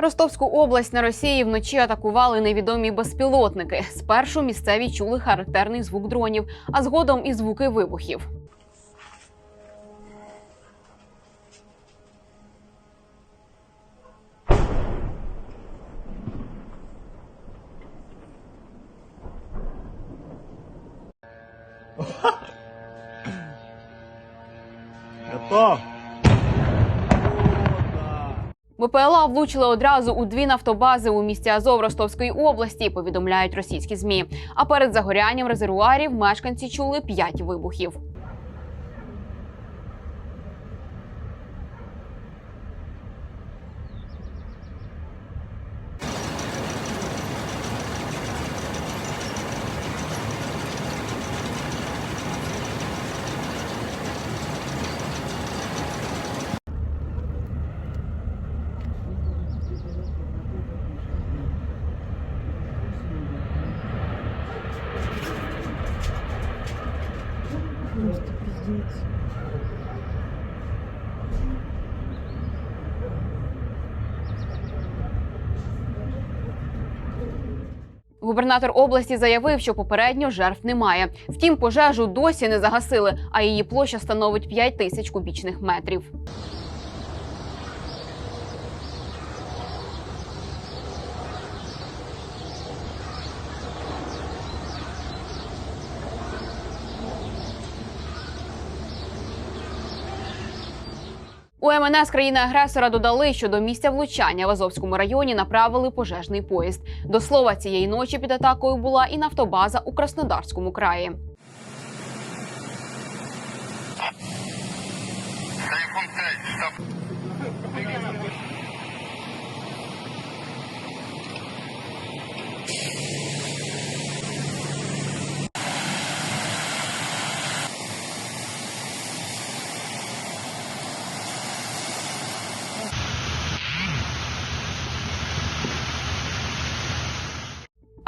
Ростовську область на Росії вночі атакували невідомі безпілотники. Спершу місцеві чули характерний звук дронів, а згодом і звуки вибухів. Готов. БПЛА влучили одразу у дві нафтобази у місті Азов Ростовської області. Повідомляють російські змі. А перед загорянням резервуарів мешканці чули п'ять вибухів. Просто пиздец. Губернатор області заявив, що попередньо жертв немає. Втім, пожежу досі не загасили, а її площа становить 5 тисяч кубічних метрів. У МНС країни-агресора додали, що до місця влучання в Азовському районі направили пожежний поїзд. До слова, цієї ночі під атакою була і нафтобаза у Краснодарському краї.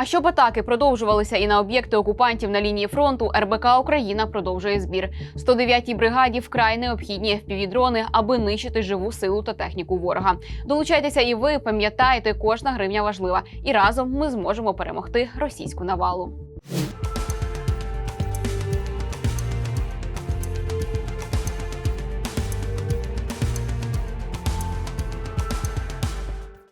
А щоб атаки продовжувалися і на об'єкти окупантів на лінії фронту, РБК Україна продовжує збір. 109-й бригаді вкрай необхідні FPV-дрони, аби нищити живу силу та техніку ворога. Долучайтеся і ви пам'ятаєте, кожна гривня важлива, і разом ми зможемо перемогти російську навалу.